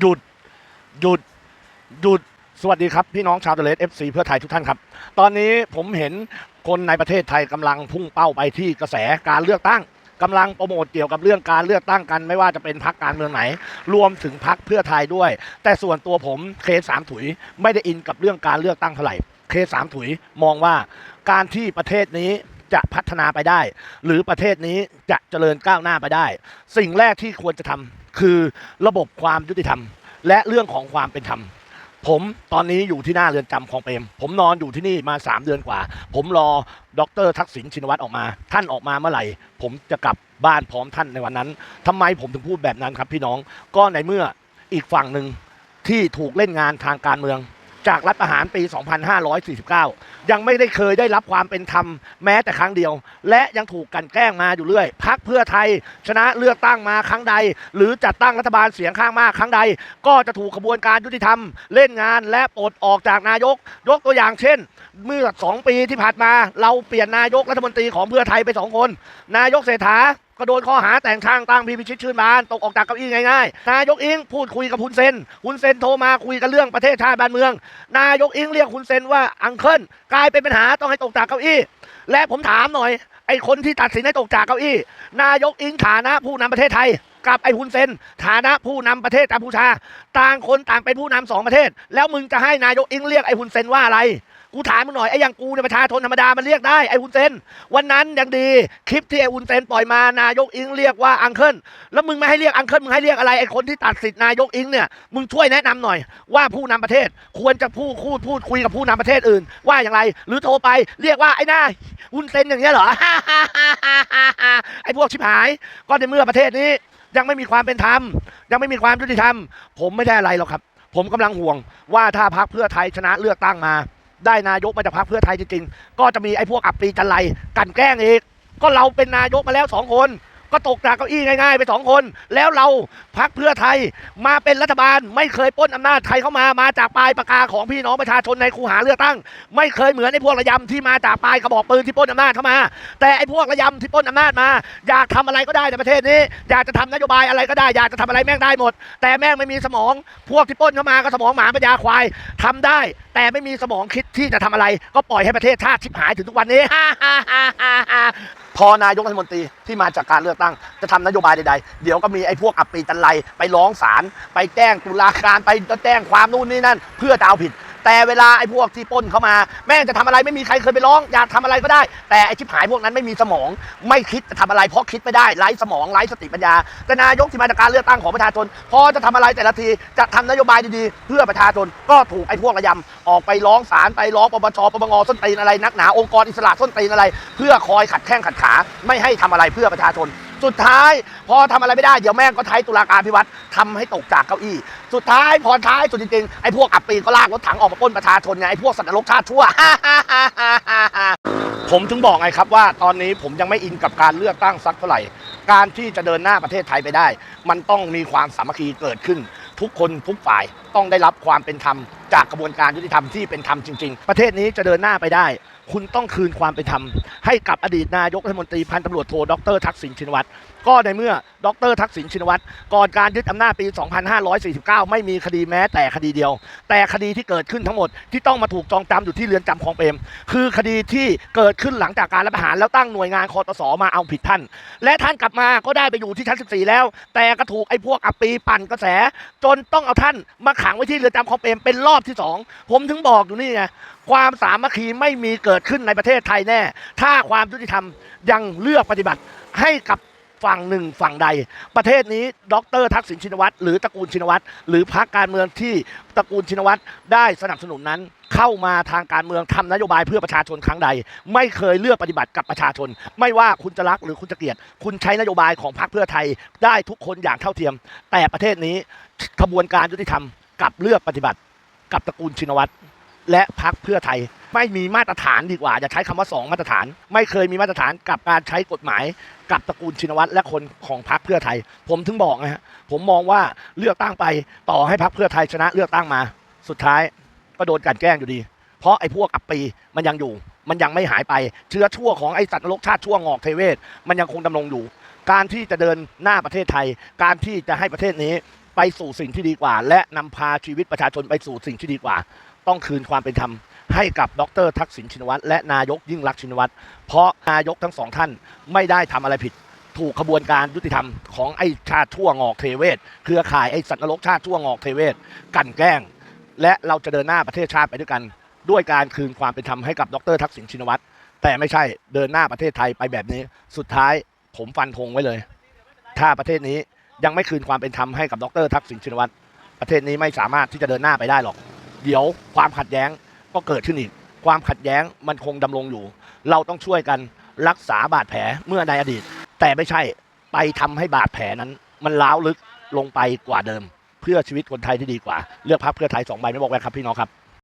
หยุด หยุด หยุด สวัสดีครับ พี่น้องชาวเดลสเอฟซีเพื่อไทยทุกท่านครับ ตอนนี้ผมเห็นคนในประเทศไทยกำลังพุ่งเป้าไปที่กระแสการเลือกตั้งกำลังโปรโมทเกี่ยวกับเรื่องการเลือกตั้งกัน ไม่ว่าจะเป็นพักการเมืองไหน รวมถึงพักเพื่อไทยด้วย แต่ส่วนตัวผมเคสสามถุยไม่ได้อินกับเรื่องการเลือกตั้งเท่าไหร่เคสามถุยมองว่าการที่ประเทศนี้จะพัฒนาไปได้ หรือประเทศนี้จะเจริญก้าวหน้าไปได้ สิ่งแรกที่ควรจะทำ คือระบบความยุติธรรม และเรื่องของความเป็นธรรมผมตอนนี้อยู่ที่หน้าเรือนจำของเปรม ผมนอนอยู่ที่นี่มา 3 เดือนกว่า ผมรอดรทักษิณชินวัตรออกมา ท่านออกมาเมื่อไหร่ ผมจะกลับบ้านพร้อมท่านในวันนั้นทำไมผมถึงพูดแบบนั้นครับพี่น้อง ก็ในเมื่ออีกฝั่งหนึ่งที่ถูกเล่นงานทางการเมือง จากรัฐประหารปี 2549 ยังไม่ได้เคยได้รับความเป็นธรรมแม้แต่ครั้งเดียว และยังถูกกันแกล้งมาอยู่เรื่อยพักเพื่อไทย ชนะเลือกตั้งมาครั้งใด หรือจัดตั้งรัฐบาลเสียงข้างมากครั้งใด ก็จะถูกขบวนการยุติธรรม เล่นงานและปลดออกจากนายก ยกตัวอย่างเช่น เมื่อสองปีที่ผ่านมา เราเปลี่ยนนายกรัฐมนตรีของเพื่อไทยไปสองคน นายกเศรษฐา ก็โดนข้อหาแต่งช่างตั้งพีพิชิตชื่นบานตกออกจากเก้าอี้ง่ายๆ นายกอิงพูดคุยกับฮุนเซนฮุนเซนโทรมาคุยกันเรื่องประเทศชาติบ้านเมือง นายกอิงเรียกฮุนเซนว่าอังเคิลกลายเป็นปัญหาต้องให้ตกจากเก้าอี้ และผมถามหน่อย ไอ้คนที่ตัดสินให้ตกจากเก้าอี้ นายกอิงฐานะผู้นำประเทศไทยกับไอ้ฮุนเซนฐานะผู้นำประเทศกัมพูชา ต่างคนต่างเป็นผู้นำสองประเทศ แล้วมึงจะให้นายกอิงเรียกไอ้ฮุนเซนว่าอะไร กูถามมึงหน่อยไอ้อย่างกูเนี่ยประชาชนธรรมดามันเรียกได้ไอ้ฮุนเซนวันนั้นยังดีคลิปที่ไอ้ฮุนเซนปล่อยมานายกอิงเรียกว่าอังเคิลแล้วมึงไม่ให้เรียกอังเคิลมึงให้เรียกอะไรไอ้คนที่ตัดสิทธินายกอิงเนี่ยมึงช่วยแนะนำหน่อย ว่าผู้นำประเทศควรจะพูดพูดพูดคุยกับผู้นำประเทศอื่น ว่าอย่างไร หรือโทรไปเรียกว่าไอ้หน้าฮุนเซนอย่างเงี้ยเหรอไอ้พวกชิบหายก็ในเมื่อประเทศนี้ยังไม่มีความเป็นธรรม ยังไม่มีความยุติธรรม ผมไม่ได้อะไรหรอกครับ ผมกำลังห่วงว่าถ้าพรรคเพื่อไทยชนะเลือกตั้งมา ได้นายกมาจากพรรคเพื่อไทยจริงๆ ก็จะมีไอ้พวกอับปรีจันไรกันแกล้งอีก ก็เราเป็นนายกมาแล้วสองคน ก็ตกจากเก้าอี้ง่ายๆ ไปสองคน แล้วเราพักเพื่อไทยมาเป็นรัฐบาล ไม่เคยปล้นอำนาจใครเข้ามามาจากปลายปากกาของพี่น้องประชาชนในคูหาเลือกตั้ง ไม่เคยเหมือนไอ้พวกระยำที่มาจากปลายกระบอกปืนที่ปล้นอำนาจเข้ามา แต่ไอ้พวกระยำที่ปล้นอำนาจมา อยากทำอะไรก็ได้ในประเทศนี้อยากจะทำนโยบายอะไรก็ได้อยากจะทำอะไรแม่งได้หมด แต่แม่งไม่มีสมอง พวกที่ปล้นเข้ามาก็สมองหมาปัญญาควายทำได้ แต่ไม่มีสมองคิดที่จะทำอะไร ก็ปล่อยให้ประเทศชาติชิบหายถึงทุกวันนี้ พอนายกรัฐมนตรีที่มาจากการเลือกตั้งจะทำนโยบายใดๆ เดี๋ยวก็มีไอ้พวกอับปีตันไลไปร้องศาลไปแจ้งตุลาการไปแจ้งความนู่นนี่นั่น เพื่อจะเอาผิด แต่เวลาไอ้พวกที่ปล้นเข้ามา แม่งจะทำอะไรไม่มีใครเคยไปร้องอยากทำอะไรก็ได้ แต่ไอ้ชิบหายพวกนั้นไม่มีสมอง ไม่คิดจะทำอะไรเพราะคิดไม่ได้ไร้สมองไร้สติปัญญาแต่นายกที่มาจากการเลือกตั้งของประชาชนพอจะทำอะไรแต่ละทีจะทำนโยบายดีๆ เพื่อประชาชนก็ถูกไอ้พวกระยำออกไปร้องศาลไปร้องปปชปปงส้นตีนอะไรนักหนาองค์กรอิสระส้นตีนอะไร เพื่อคอยขัดแข้งขัดขา ไม่ให้ทำอะไรเพื่อประชาชน สุดท้ายพอทำอะไรไม่ได้ เดี๋ยวแม่งก็ใช้ตุลาการพิวัตรทำให้ตกจากเก้าอี้ สุดท้ายพอท้ายสุดจริงๆ ไอ้พวกอับปีก็ลากรถถังออกมาป้นประชาชนไงไอ้พวกสัตว์นรกชาติชั่ว ผมถึงบอกไงครับว่าตอนนี้ผมยังไม่อินกับการเลือกตั้งสักเท่าไหร่ การที่จะเดินหน้าประเทศไทยไปได้ มันต้องมีความสามัคคีเกิดขึ้น ทุกคนทุกฝ่ายต้องได้รับความเป็นธรรมจากกระบวนการยุติธรรมที่เป็นธรรมจริง ๆ ประเทศนี้จะเดินหน้าไปได้ คุณต้องคืนความเป็นธรรมให้กับอดีตนายกรัฐมนตรีพันตำรวจโทดรทักษิณชินวัตรก็ในเมื่อดรทักษิณชินวัตรก่อนการยึดอำนาจปี 2549 ไม่มีคดีแม้แต่คดีเดียว แต่คดีที่เกิดขึ้นทั้งหมดที่ต้องมาถูกจองจำอยู่ที่เรือนจำของเปรมคือคดีที่เกิดขึ้นหลังจากการรัฐประหารแล้วตั้งหน่วยงานคอตสมาเอาผิดท่าน และท่านกลับมาก็ได้ไปอยู่ที่ชั้น 14 แล้ว แต่ก็ถูกไอ้พวกอัปปีปั่นกระแส จนต้องเอาท่านมาขังไว้ที่เรือนจำของเปรมเป็นรอบที่สองผมถึงบอกอยู่นี่ไงความสามัคคีไม่มีเกิดขึ้นในประเทศไทยแน่ ถ้าความยุติธรรมยังเลือกปฏิบัติให้กับฝั่งหนึ่งฝั่งใด ประเทศนี้ดรทักษิณชินวัตรหรือตระกูลชินวัตรหรือพรรคการเมืองที่ตระกูลชินวัตรได้สนับสนุนนั้น เข้ามาทางการเมืองทำนโยบายเพื่อประชาชนครั้งใด ไม่เคยเลือกปฏิบัติกับประชาชน ไม่ว่าคุณจะรักหรือคุณจะเกลียด คุณใช้นโยบายของพรรคเพื่อไทยได้ทุกคนอย่างเท่าเทียม แต่ประเทศนี้ขบวนการยุติธรรมกลับเลือกปฏิบัติกับตระกูลชินวัตร และพรรคเพื่อไทย ไม่มีมาตรฐานดีกว่าอย่าใช้คำว่าสองมาตรฐาน ไม่เคยมีมาตรฐานกับการใช้กฎหมาย กับตระกูลชินวัตรและคนของพรรคเพื่อไทย ผมถึงบอกนะฮะผมมองว่าเลือกตั้งไปต่อให้พรรคเพื่อไทยชนะเลือกตั้งมา สุดท้ายก็โดนกลันแกล้งอยู่ดี เพราะไอ้พวกอัปปีมันยังอยู่ มันยังไม่หายไป เชื้อชั่วของไอ้สัตว์นรกชาติชั่วงอกเทเวศ มันยังคงดำรงอยู่ การที่จะเดินหน้าประเทศไทย การที่จะให้ประเทศนี้ไปสู่สิ่งที่ดีกว่า และนำพาชีวิตประชาชนไปสู่สิ่งที่ดีกว่า ต้องคืนความเป็นธรรมให้กับดรทักษิณชินวัตรและนายกยิ่งรักชินวัตรเพราะนายกทั้งสองท่านไม่ได้ทำอะไรผิด ถูกขบวนการยุติธรรมของไอ้ชาติทั่วงอกเทเวศเครือข่ายไอ้สัตว์นรกชาติทั่วงอกเทเวศกันแกล้ง และเราจะเดินหน้าประเทศชาติไปด้วยกัน ด้วยการคืนความเป็นธรรมให้กับดรทักษิณชินวัตรแต่ไม่ใช่เดินหน้าประเทศไทยไปแบบนี้ สุดท้ายผมฟันธงไว้เลย ถ้าประเทศนี้ยังไม่คืนความเป็นธรรมให้กับดรทักษิณชินวัตรประเทศนี้ไม่สามารถที่จะเดินหน้าไปได้หรอก เดี๋ยวความขัดแย้งก็เกิดขึ้นอีก ความขัดแย้งมันคงดำรงอยู่ เราต้องช่วยกันรักษาบาดแผลเมื่อในอดีต แต่ไม่ใช่ไปทำให้บาดแผลนั้น มันล้าวลึกลงไปกว่าเดิม เพื่อชีวิตคนไทยที่ดีกว่า เลือกพักเพื่อไทยสองใบไม่บอกแวกครับพี่น้องครับ